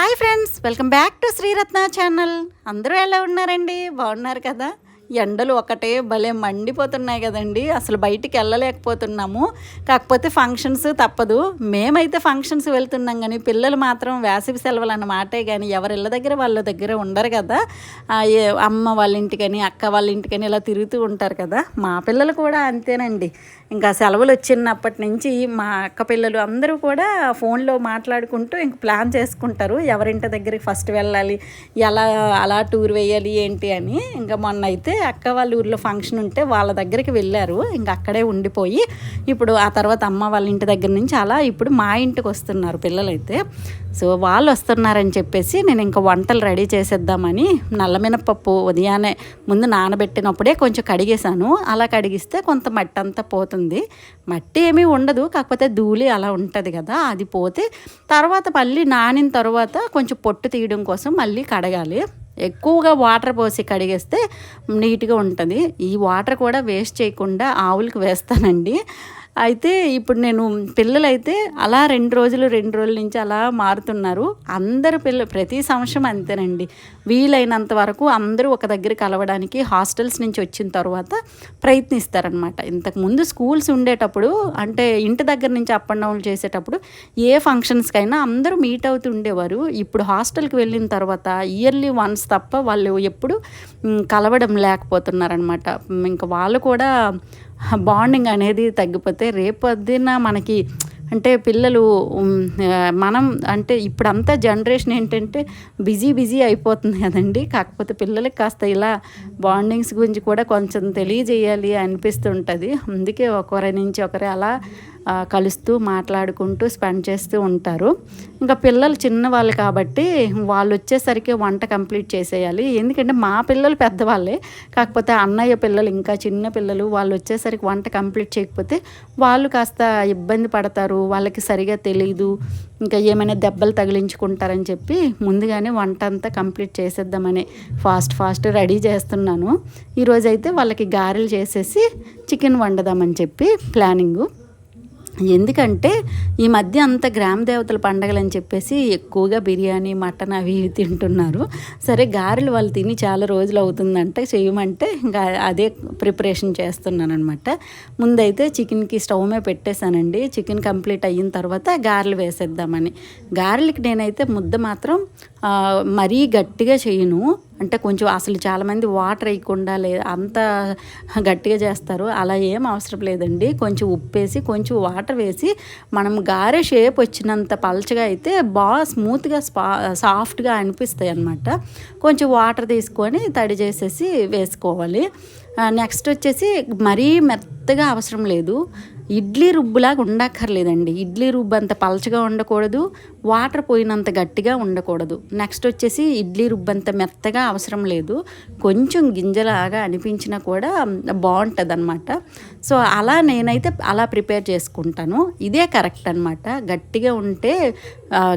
Hi friends welcome back to Sriratna channel. అందరూ ఎలా ఉన్నారండి? బాగున్నారు కదా? ఎండలు ఒకటే భలే మండిపోతున్నాయి కదండి. అసలు బయటికి వెళ్ళలేకపోతున్నాము. కాకపోతే ఫంక్షన్స్ తప్పదు. మేమైతే ఫంక్షన్స్ వెళ్తున్నాం కానీ పిల్లలు మాత్రం వేసవి సెలవులు అన్న మాటే కానీ ఎవరి ఇళ్ళ దగ్గర వాళ్ళ దగ్గర ఉండరు కదా. అమ్మ వాళ్ళ ఇంటికని అక్క వాళ్ళ ఇంటికని ఇలా తిరుగుతూ ఉంటారు కదా. మా పిల్లలు కూడా అంతేనండి. ఇంకా సెలవులు వచ్చినప్పటి నుంచి మా అక్క పిల్లలు అందరూ కూడా ఫోన్లో మాట్లాడుకుంటూ ఇంక ప్లాన్ చేసుకుంటారు. ఎవరింటి దగ్గరికి ఫస్ట్ వెళ్ళాలి ఎలా అలా టూర్ వేయాలి ఏంటి అని. ఇంకా మొన్న అయితే అక్క వాళ్ళ ఊర్లో ఫంక్షన్ ఉంటే వాళ్ళ దగ్గరికి వెళ్ళారు. ఇంకా అక్కడే ఉండిపోయి ఇప్పుడు ఆ తర్వాత అమ్మ వాళ్ళ ఇంటి దగ్గర నుంచి అలా ఇప్పుడు మా ఇంటికి వస్తున్నారు పిల్లలైతే. సో వాళ్ళు వస్తున్నారని చెప్పేసి నేను ఇంకా వంటలు రెడీ చేసేద్దామని నల్లమినపప్పు ఉదయాన్నే ముందు నానబెట్టినప్పుడే కొంచెం కడిగేశాను. అలా కడిగిస్తే కొంత మట్టి అంతా పోతుంది. మట్టి ఏమీ ఉండదు కాకపోతే ధూళి అలా ఉంటుంది కదా అది పోతే తర్వాత మళ్ళీ నానిన తర్వాత కొంచెం పొట్టు తీయడం కోసం మళ్ళీ కడగాలి. ఎక్కువగా వాటర్ పోసి కడిగేస్తే నీట్గా ఉంటుంది. ఈ వాటర్ కూడా వేస్ట్ చేయకుండా ఆవులకు వేస్తానండి. అయితే ఇప్పుడు నేను పిల్లలైతే అలా రెండు రోజులు రెండు రోజుల నుంచి అలా మారుతున్నారు. అందరు పిల్ల ప్రతి సంవత్సరం అంతేనండి. వీలైనంత వరకు అందరూ ఒక దగ్గర కలవడానికి హాస్టల్స్ నుంచి వచ్చిన తర్వాత ప్రయత్నిస్తారనమాట ఇంతకుముందు స్కూల్స్ ఉండేటప్పుడు అంటే ఇంటి దగ్గర నుంచి అప్ అండ్ డౌన్ చేసేటప్పుడు ఏ ఫంక్షన్స్కైనా అందరూ మీట్ అవుతూ ఉండేవారు. ఇప్పుడు హాస్టల్కి వెళ్ళిన తర్వాత ఇయర్లీ వన్స్ తప్ప వాళ్ళు ఎప్పుడు కలవడం లేకపోతున్నారనమాట ఇంకా వాళ్ళు కూడా బాండింగ్ అనేది తగ్గిపోతే రేపొద్దున మనకి అంటే పిల్లలు మనం అంటే ఇప్పుడంతా జనరేషన్ ఏంటంటే బిజీ బిజీ అయిపోతుంది కదండి. కాకపోతే పిల్లలకి కాస్త ఇలా బాండింగ్స్ గురించి కూడా కొంచెం తెలియజేయాలి అనిపిస్తుంటుంది. అందుకే ఒకరి నుంచి ఒకరు అలా కలుస్తూ మాట్లాడుకుంటూ స్పెండ్ చేస్తూ ఉంటారు. ఇంకా పిల్లలు చిన్నవాళ్ళు కాబట్టి వాళ్ళు వచ్చేసరికి వంట కంప్లీట్ చేసేయాలి. ఎందుకంటే మా పిల్లలు పెద్దవాళ్ళే. కాకపోతే అన్నయ్య పిల్లలు ఇంకా చిన్న పిల్లలు వాళ్ళు వచ్చేసరికి వంట కంప్లీట్ చేయకపోతే వాళ్ళు కాస్త ఇబ్బంది పడతారు. వాళ్ళకి సరిగా తెలియదు ఇంకా ఏమైనా దెబ్బలు తగిలించుకుంటారని చెప్పి ముందుగానే వంట అంతా కంప్లీట్ చేసేద్దామని ఫాస్ట్ ఫాస్ట్ రెడీ చేస్తున్నాను. ఈరోజైతే వాళ్ళకి గారెలు చేసేసి చికెన్ వండదామని చెప్పి ప్లానింగు. ఎందుకంటే ఈ మధ్య అంత గ్రామ దేవతల పండగలని చెప్పేసి ఎక్కువగా బిర్యానీ మటన్ అవి ఇవి తింటున్నారు. సరే గారెలు వాళ్ళు తిని చాలా రోజులు అవుతుందంటే చేయమంటే ఇంకా అదే ప్రిపరేషన్ చేస్తున్నాను అనమాట ముందైతే చికెన్కి స్టవ్ మీద పెట్టేశానండి. చికెన్ కంప్లీట్ అయిన తర్వాత గారెలు వేసేద్దామని. గారెలకి నేనైతే ముద్ద మాత్రం మరీ గట్టిగా చేయను. అంటే కొంచెం అసలు చాలామంది వాటర్ వేయకుండా లేదు అంత గట్టిగా చేస్తారు. అలా ఏం అవసరం లేదండి. కొంచెం ఉప్పేసి కొంచెం వాటర్ వేసి మనం గారే షేప్ వచ్చినంత పలచగా అయితే బాగా స్మూత్గా స్పా సాఫ్ట్గా అనిపిస్తాయి అన్నమాట. కొంచెం వాటర్ తీసుకొని తడి చేసేసి వేసుకోవాలి. నెక్స్ట్ వచ్చేసి మరీ మెత్తగా అవసరం లేదు. ఇడ్లీ రుబ్బులాగా ఉండక్కర్లేదండి. ఇడ్లీ రుబ్బు అంత పలచగా ఉండకూడదు వాటర్ పోయినంత గట్టిగా ఉండకూడదు. నెక్స్ట్ వచ్చేసి ఇడ్లీ రుబ్బు అంత మెత్తగా అవసరం లేదు. కొంచెం గింజలాగా అనిపించినా కూడా బాగుంటుంది అనమాట సో అలా నేనైతే అలా ప్రిపేర్ చేసుకుంటాను. ఇదే కరెక్ట్ అనమాట గట్టిగా ఉంటే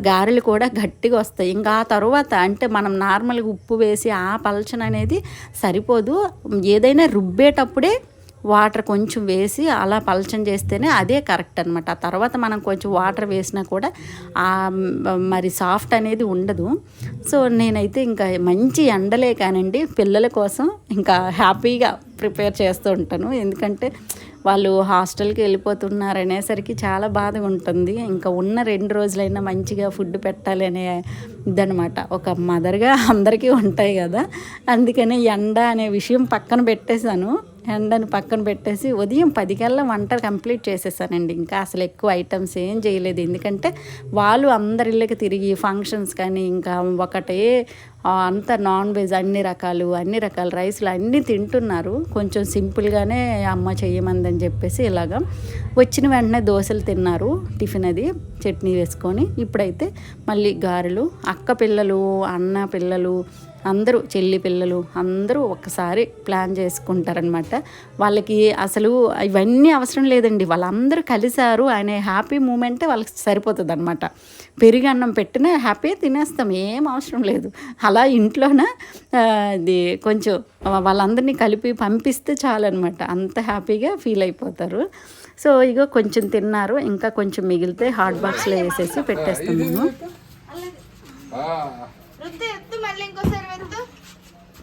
గారెలు కూడా గట్టిగా వస్తాయి. ఇంకా ఆ తర్వాత అంటే మనం నార్మల్గా ఉప్పు వేసి ఆ పలచన అనేది సరిపోదు. ఏదైనా రుబ్బేటప్పుడే వాటర్ కొంచెం వేసి అలా పలచం చేస్తేనే అదే కరెక్ట్ అనమాట ఆ తర్వాత మనం కొంచెం వాటర్ వేసినా కూడా ఆ మరి సాఫ్ట్ అనేది ఉండదు. సో నేనైతే ఇంకా మంచి ఎండలే కానండి. పిల్లల కోసం ఇంకా హ్యాపీగా ప్రిపేర్ చేస్తూ ఉంటాను. ఎందుకంటే వాళ్ళు హాస్టల్కి వెళ్ళిపోతున్నారు అనేసరికి చాలా బాధగా ఉంటుంది. ఇంకా ఉన్న రెండు రోజులైనా మంచిగా ఫుడ్ పెట్టాలి అనే ఇదనమాట ఒక మదర్గా అందరికీ ఉంటాయి కదా. అందుకనే ఎండ అనే విషయం పక్కన పెట్టేశాను. ఎండను పక్కన పెట్టేసి ఉదయం పదికల్లా వంట కంప్లీట్ చేసేసానండి. ఇంకా అసలు ఎక్కువ ఐటమ్స్ ఏం చేయలేదు. ఎందుకంటే వాళ్ళు అందరి ఇళ్ళకి తిరిగి ఫంక్షన్స్ కానీ ఇంకా ఒకటే అంత నాన్ వెజ్ అన్ని రకాలు అన్ని రకాల రైస్లు అన్నీ తింటున్నారు. కొంచెం సింపుల్గానే అమ్మ చేయమందని చెప్పేసి ఇలాగా వచ్చిన వెంటనే దోశలు తిన్నారు టిఫిన్ అది చట్నీ వేసుకొని. ఇప్పుడైతే మళ్ళీ గారెలు అక్క పిల్లలు అన్న పిల్లలు అందరూ చెల్లి పిల్లలు అందరూ ఒక్కసారి ప్లాన్ చేసుకుంటారనమాట వాళ్ళకి అసలు ఇవన్నీ అవసరం లేదండి. వాళ్ళందరూ కలిశారు అనే హ్యాపీ మూమెంటే వాళ్ళకి సరిపోతుంది అనమాట పెరిగి అన్నం పెట్టినా హ్యాపీ తినేస్తాం ఏం అవసరం లేదు. అలా ఇంట్లోన ఇది కొంచెం వాళ్ళందరినీ కలిపి పంపిస్తే చాలన్నమాట. అంత హ్యాపీగా ఫీల్ అయిపోతారు. సో ఇగో కొంచెం తిన్నారు ఇంకా కొంచెం మిగిలితే హాట్ బాక్స్లో వేసేసి పెట్టేస్తాం మేము.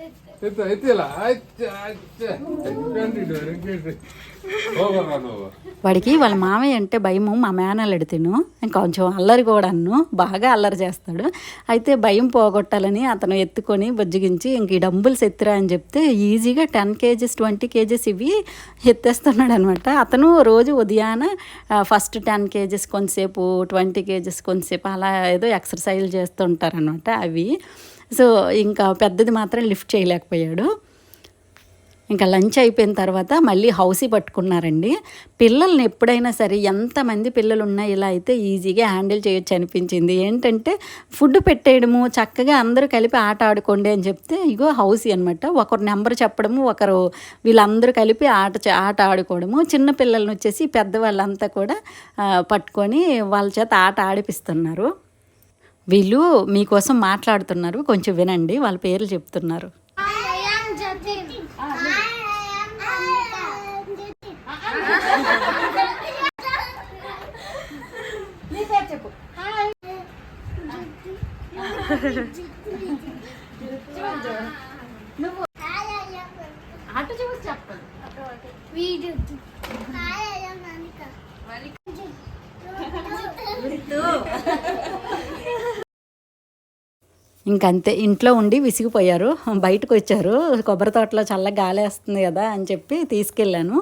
మళ్ళీ ఎత్తు. వాడికి వాళ్ళ మామయ్య అంటే భయము మా మేనల్లుడు తిను. ఇంకొంచెం అల్లరి కూడా అన్ను. బాగా అల్లరి చేస్తాడు. అయితే భయం పోగొట్టాలని అతను ఎత్తుకొని బుజ్జగించి ఇంక ఈ డంబుల్స్ ఎత్తురా అని చెప్తే ఈజీగా టెన్ కేజీస్ ట్వంటీ కేజెస్ ఇవి ఎత్తేస్తున్నాడు అనమాట అతను రోజు ఉదయాన ఫస్ట్ టెన్ కేజెస్ కొంతసేపు ట్వంటీ కేజీస్ కొంతసేపు అలా ఏదో ఎక్సర్సైజ్ చేస్తుంటారనమాట అవి. సో ఇంకా పెద్దది మాత్రం లిఫ్ట్ చేయలేకపోయాడు. ఇంకా లంచ్ అయిపోయిన తర్వాత మళ్ళీ హౌసీ పట్టుకున్నారండి. పిల్లల్ని ఎప్పుడైనా సరే ఎంతమంది పిల్లలు ఉన్నా ఇలా అయితే ఈజీగా హ్యాండిల్ చేయొచ్చు అనిపించింది. ఏంటంటే ఫుడ్ పెట్టేయడము చక్కగా అందరూ కలిపి ఆట ఆడుకోండి అని చెప్తే ఇగో హౌసీ అనమాట ఒకరు నెంబర్ చెప్పడము ఒకరు వీళ్ళందరూ కలిపి ఆట ఆట ఆడుకోవడము చిన్న పిల్లల్ని వచ్చేసి పెద్దవాళ్ళంతా కూడా పట్టుకొని వాళ్ళ చేత ఆట ఆడిపిస్తున్నారు. వీళ్ళు మీకోసం మాట్లాడుతున్నారు. కొంచెం వినండి వాళ్ళ పేర్లు చెప్తున్నారు. Hi, ఇంకంతే ఇంట్లో ఉండి విసిగిపోయారు బయటకు వచ్చారు కొబ్బరి తోటలో చల్ల గాలి వేస్తుంది కదా అని చెప్పి తీసుకెళ్ళాను.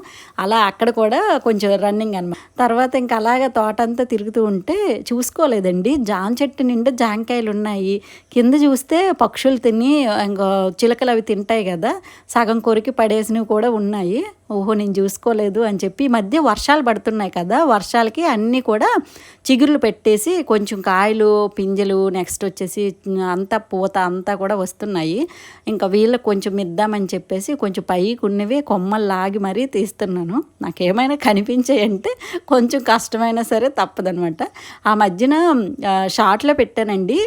అలా అక్కడ కూడా కొంచెం రన్నింగ్ అనమాట తర్వాత ఇంకా అలాగ తోట అంతా తిరుగుతూ ఉంటే చూసుకోలేదండి. జామ చెట్టు నిండా జాంకాయలు ఉన్నాయి. కింద చూస్తే పక్షులు తిని ఇంకో చిలకలు అవి తింటాయి కదా సగం కొరికి పడేసినవి కూడా ఉన్నాయి. ఓహో నేను చూసుకోలేదు అని చెప్పి ఈ మధ్య వర్షాలు పడుతున్నాయి కదా వర్షాలకి అన్నీ కూడా చిగుర్లు పెట్టేసి కొంచెం కాయలు పింజలు నెక్స్ట్ వచ్చేసి అంతా పూత అంతా కూడా వస్తున్నాయి. ఇంకా వీళ్ళకి కొంచెం ఇద్దామని చెప్పేసి కొంచెం పైకి ఉన్నవి కొమ్మలు లాగి మరీ తీస్తున్నాను. నాకేమైనా కనిపించాయంటే కొంచెం కష్టమైనా సరే తప్పదనమాట. ఆ మధ్యన షార్ట్లో పెట్టానండి.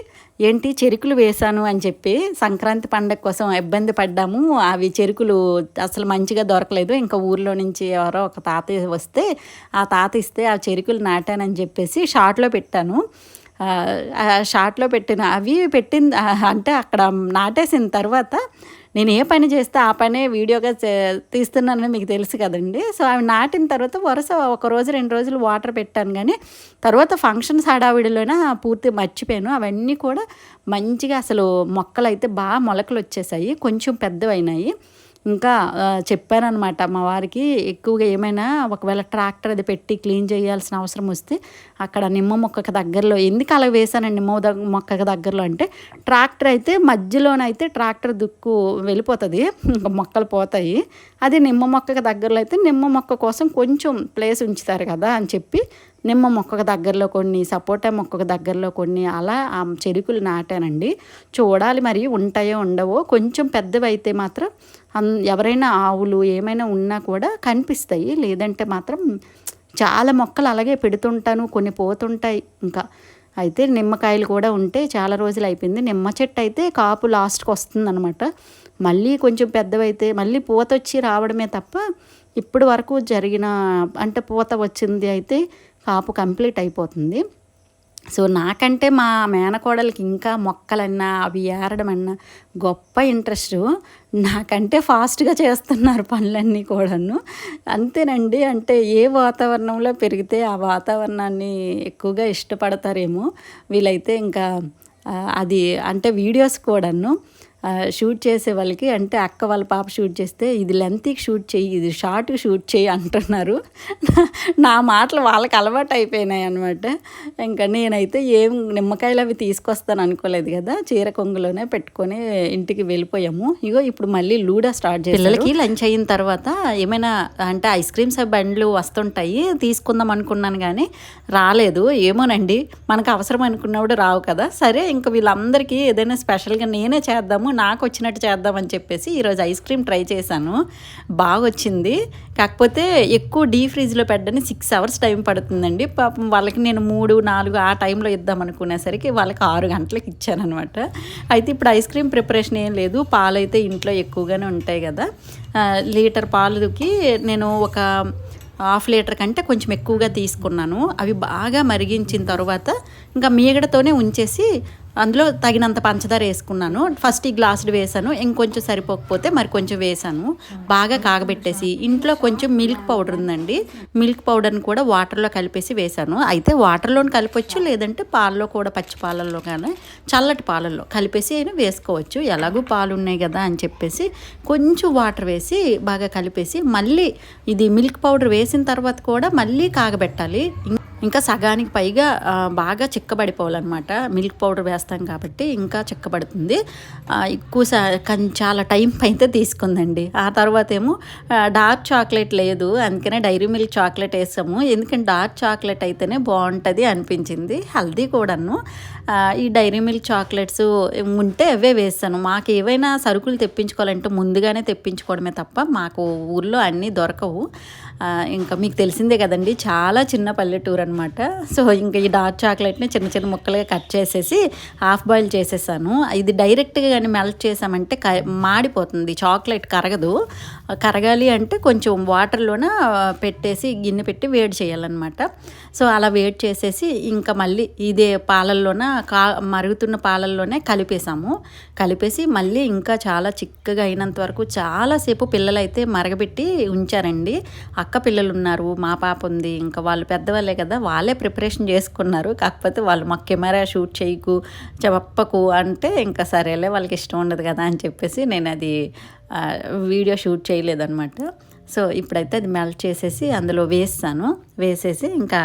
ఏంటి చెరుకులు వేశాను అని చెప్పి సంక్రాంతి పండగ కోసం ఇబ్బంది పడ్డాము. అవి చెరుకులు అసలు మంచిగా దొరకలేదు. ఇంకా ఊర్లో నుంచి ఎవరో ఒక తాత వస్తే ఆ తాత ఇస్తే ఆ చెరుకులు నాటానని చెప్పేసి షార్ట్లో పెట్టాను. ఆ, షార్ట్లో పెట్టిన అవి పెట్టిన అంటే అక్కడ నాటేసిన తర్వాత నేను ఏ పని చేస్తే ఆ పనే వీడియోగా తీస్తున్నానని మీకు తెలుసు కదండి. సో అవి నాటిన తర్వాత వరుస ఒక రోజు రెండు రోజులు వాటర్ పెట్టాను కానీ తర్వాత ఫంక్షన్స్ హడావిడిలోనే పూర్తి మర్చిపోయాను. అవన్నీ కూడా మంచిగా అసలు మొక్కలు అయితే బాగా మొలకలు వచ్చేసాయి కొంచెం పెద్దవైనాయి. ఇంకా చెప్పారనమాట చెప్పానన్నమాట మా వారికి ఎక్కువగా ఏమైనా ఒకవేళ ట్రాక్టర్ అది పెట్టి క్లీన్ చేయాల్సిన అవసరం వస్తే అక్కడ నిమ్మ మొక్కకు దగ్గరలో ఎందుకు అలా వేసానండి నిమ్మ మొక్కకు దగ్గరలో అంటే ట్రాక్టర్ అయితే మధ్యలోనైతే ట్రాక్టర్ దుక్కు వెళ్ళిపోతుంది ఇంకా మొక్కలు పోతాయి. అది నిమ్మ మొక్కకు దగ్గరలో అయితే నిమ్మ మొక్క కోసం కొంచెం ప్లేస్ ఉంచుతారు కదా అని చెప్పి నిమ్మ మొక్కకు దగ్గరలో కొన్ని సపోటా మొక్కకు దగ్గరలో కొన్ని అలా ఆ చెరుకులు నాటానండి. చూడాలి మరి ఉంటాయో ఉండవో కొంచెం పెద్దవి అయితే మాత్రం ఎవరైనా ఆవులు ఏమైనా ఉన్నా కూడా కనిపిస్తాయి. లేదంటే మాత్రం చాలా మొక్కలు అలాగే పెడుతుంటాను కొన్ని పోతుంటాయి ఇంకా. అయితే నిమ్మకాయలు కూడా ఉంటే చాలా రోజులు అయిపోయింది. నిమ్మ చెట్టు అయితే కాపు లాస్ట్కి వస్తుందన్నమాట. మళ్ళీ కొంచెం పెద్దవైతే మళ్ళీ పూత వచ్చి రావడమే తప్ప ఇప్పుడు వరకు జరిగిన అంటే పూత వచ్చింది అయితే కాపు కంప్లీట్ అయిపోతుంది. సో నాకంటే మా మేనకోడలకి ఇంకా మొక్కలన్నా అవి ఏరడం అన్నా గొప్ప ఇంట్రెస్ట్. నాకంటే ఫాస్ట్గా చేస్తున్నారు పనులన్నీ కూడాను. అంతేనండి అంటే ఏ వాతావరణంలో పెరిగితే ఆ వాతావరణాన్ని ఎక్కువగా ఇష్టపడతారేమో. వీలైతే ఇంకా అది అంటే వీడియోస్ కూడాను. షూట్ చేసే వాళ్ళకి అంటే అక్క వాళ్ళ పాప షూట్ చేస్తే ఇది లెంత్కి షూట్ చేయి ఇది షార్ట్కి షూట్ చేయి అంటున్నారు. నా మాటలు వాళ్ళకి అలవాటు అయిపోయినాయి అనమాట ఇంకా నేనైతే ఏం నిమ్మకాయలు అవి తీసుకొస్తాను అనుకోలేదు కదా చీర కొంగులోనే పెట్టుకొని ఇంటికి వెళ్ళిపోయాము. ఇగో ఇప్పుడు మళ్ళీ లూడా స్టార్ట్ చేసి పిల్లలకి లంచ్ అయిన తర్వాత ఏమైనా అంటే ఐస్ క్రీమ్స్ బండ్లు వస్తుంటాయి తీసుకుందాం అనుకున్నాను కానీ రాలేదు. ఏమోనండి మనకు అవసరం అనుకున్నప్పుడు రావు కదా. సరే ఇంకా వీళ్ళందరికీ ఏదైనా స్పెషల్గా నేనే చేద్దాము నాకు వచ్చినట్టు చేద్దామని చెప్పేసి ఈరోజు ఐస్ క్రీమ్ ట్రై చేశాను. బాగా వచ్చింది కాకపోతే ఎక్కువ డీ ఫ్రిడ్జ్లో పెట్టడానికి సిక్స్ అవర్స్ టైం పడుతుందండి. పాపం వాళ్ళకి నేను మూడు నాలుగు ఆ టైంలో ఇద్దాం అనుకునేసరికి వాళ్ళకి ఆరు గంటలకు ఇచ్చానమాట అయితే ఇప్పుడు ఐస్ క్రీమ్ ప్రిపరేషన్ ఏం లేదు. పాలు అయితే ఇంట్లో ఎక్కువగానే ఉంటాయి కదా. లీటర్ పాలుకి నేను ఒక హాఫ్ లీటర్ కంటే కొంచెం ఎక్కువగా తీసుకున్నాను. అవి బాగా మరిగించిన తర్వాత ఇంకా మీగడతోనే ఉంచేసి అందులో తగినంత పంచదార వేసుకున్నాను. ఫస్ట్ ఈ గ్లాసులు వేసాను. ఇంకొంచెం సరిపోకపోతే మరి కొంచెం వేసాను. బాగా కాగబెట్టేసి ఇంట్లో కొంచెం మిల్క్ పౌడర్ ఉందండి. మిల్క్ పౌడర్ని కూడా వాటర్లో కలిపేసి వేసాను. అయితే వాటర్లో కలపచ్చు లేదంటే పాలలో కూడా పచ్చి పాలల్లో కానీ చల్లటి పాలల్లో కలిపేసి అయినా వేసుకోవచ్చు. ఎలాగో పాలు ఉన్నాయి కదా అని చెప్పేసి కొంచెం వాటర్ వేసి బాగా కలిపేసి మళ్ళీ ఇది మిల్క్ పౌడర్ వేసిన తర్వాత కూడా మళ్ళీ కాగబెట్టాలి. ఇంకా సగానికి పైగా బాగా చిక్కబడిపోవాలన్నమాట. మిల్క్ పౌడర్ వేస్తాం కాబట్టి ఇంకా చిక్కబడుతుంది. ఎక్కువ చాలా టైం అయితే తీసుకుందండి. ఆ తర్వాత ఏమో డార్క్ చాక్లెట్ లేదు. అందుకనే డైరీ మిల్క్ చాక్లెట్ వేసాము. ఎందుకంటే డార్క్ చాక్లెట్ అయితేనే బాగుంటుంది అనిపించింది. హెల్దీ కూడాను. ఈ డైరీ మిల్క్ చాక్లెట్స్ ఉంటే అవే వేస్తాను. మాకు ఏవైనా సరుకులు తెప్పించుకోవాలంటే ముందుగానే తెప్పించుకోవడమే తప్ప మాకు ఊర్లో అన్నీ దొరకవు. ఇంకా మీకు తెలిసిందే కదండి చాలా చిన్న పల్లెటూరు అనమాట సో ఇంకా ఈ డార్క్ చాక్లెట్ని చిన్న చిన్న ముక్కలుగా కట్ చేసేసి హాఫ్ బాయిల్ చేసేసాను. ఇది డైరెక్ట్గా కానీ మెల్ట్ చేసామంటే క మాడిపోతుంది. చాక్లెట్ కరగదు. కరగాలి అంటే కొంచెం వాటర్లోన పెట్టేసి గిన్నె పెట్టి వేడి చేయాలన్నమాట. సో అలా వేడి చేసేసి ఇంకా మళ్ళీ ఇదే పాలల్లోన కా మరుగుతున్న పాలల్లోనే కలిపేసాము కలిపేసి మళ్ళీ ఇంకా చాలా చిక్కగా అయినంత వరకు చాలాసేపు పిల్లలైతే మరగబెట్టి ఉంచారండి. అక్క పిల్లలు ఉన్నారు మా పాప ఉంది ఇంకా వాళ్ళు పెద్దవాళ్ళే కదా వాళ్ళే ప్రిపరేషన్ చేసుకున్నారు. కాకపోతే వాళ్ళు మా కెమెరా షూట్ చేయకు చెప్పకు అంటే ఇంకా సరేలే వాళ్ళకి ఇష్టం ఉండదు కదా అని చెప్పేసి నేను అది వీడియో షూట్ చేయలేదన్నమాట. సో ఇప్పుడైతే అది మెల్ట్ చేసేసి అందులో వేస్తాను. వేసేసి ఇంకా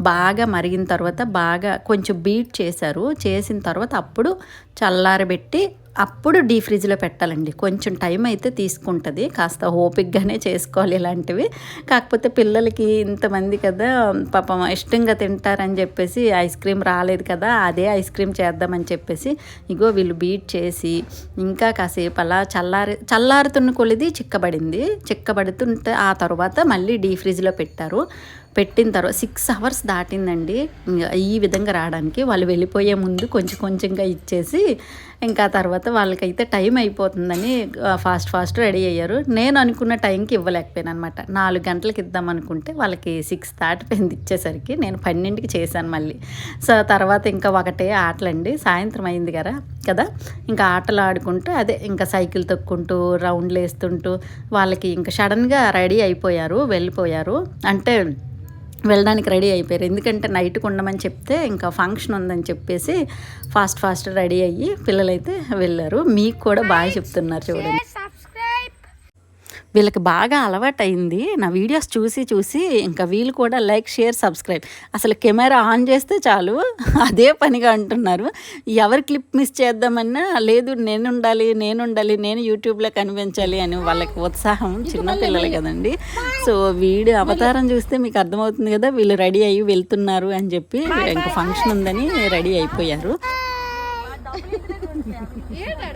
బాగా మరిగిన తర్వాత బాగా కొంచెం బీట్ చేశారు. చేసిన తర్వాత అప్పుడు చల్లారబెట్టి అప్పుడు డీ ఫ్రిడ్జ్లో పెట్టాలండి. కొంచెం టైం అయితే తీసుకుంటుంది. కాస్త ఓపిక్గానే చేసుకోవాలి ఇలాంటివి. కాకపోతే పిల్లలకి ఇంతమంది కదా పాపం ఇష్టంగా తింటారని చెప్పేసి ఐస్ క్రీమ్ రాలేదు కదా అదే ఐస్ క్రీమ్ చేద్దామని చెప్పేసి ఇగో వీళ్ళు బీట్ చేసి ఇంకా కాసేపు అలా చల్లారి చల్లారుతున్న కొలిది చిక్కబడింది. చిక్కబడుతుంటే ఆ తర్వాత మళ్ళీ డీ ఫ్రిడ్జ్లో పెట్టారు. పెట్టిన తర్వాత సిక్స్ అవర్స్ దాటిందండి. ఈ విధంగా రావడానికి వాళ్ళు వెళ్ళిపోయే ముందు కొంచెం కొంచెంగా ఇచ్చేసి ఇంకా తర్వాత వాళ్ళకైతే టైం అయిపోతుందని ఫాస్ట్ ఫాస్ట్ రెడీ అయ్యారు. నేను అనుకున్న టైంకి ఇవ్వలేకపోయాను అనమాట నాలుగు గంటలకు ఇద్దాం అనుకుంటే వాళ్ళకి సిక్స్ దాటిపోయింది ఇచ్చేసరికి నేను పన్నెండుకి చేశాను మళ్ళీ. సో తర్వాత ఇంకా ఒకటే ఆటలండి. సాయంత్రం అయింది కదా కదా? ఇంకా ఆటలు ఆడుకుంటూ అదే ఇంకా సైకిల్ తొక్కుంటూ రౌండ్లు వేస్తుంటూ వాళ్ళకి ఇంకా సడన్గా రెడీ అయిపోయారు వెళ్ళిపోయారు. అంటే వెళ్ళడానికి రెడీ అయిపోయారు. ఎందుకంటే నైట్కి ఉండమని చెప్తే ఇంకా ఫంక్షన్ ఉందని చెప్పేసి ఫాస్ట్ ఫాస్ట్ రెడీ అయ్యి పిల్లలైతే వెళ్ళారు. మీకు కూడా బాగా చెప్తున్నారు చూడండి. వీళ్ళకి బాగా అలవాటైంది. నా వీడియోస్ చూసి చూసి ఇంకా వీళ్ళు కూడా లైక్ షేర్ సబ్స్క్రైబ్. అసలు కెమెరా ఆన్ చేస్తే చాలు. అదే పనిగా అంటున్నారు. ఎవరి క్లిప్ మిస్ చేద్దామన్నా లేదు నేను ఉండాలి నేను ఉండాలి నేను యూట్యూబ్లో కనిపించాలి అని వాళ్ళకి ఉత్సాహం చిన్న పిల్లలు కదండి. సో వీడి అవతారం చూస్తే మీకు అర్థమవుతుంది కదా వీళ్ళు రెడీ అయ్యి వెళ్తున్నారు అని చెప్పి ఇంకా ఫంక్షన్ ఉందని రెడీ అయిపోయారు.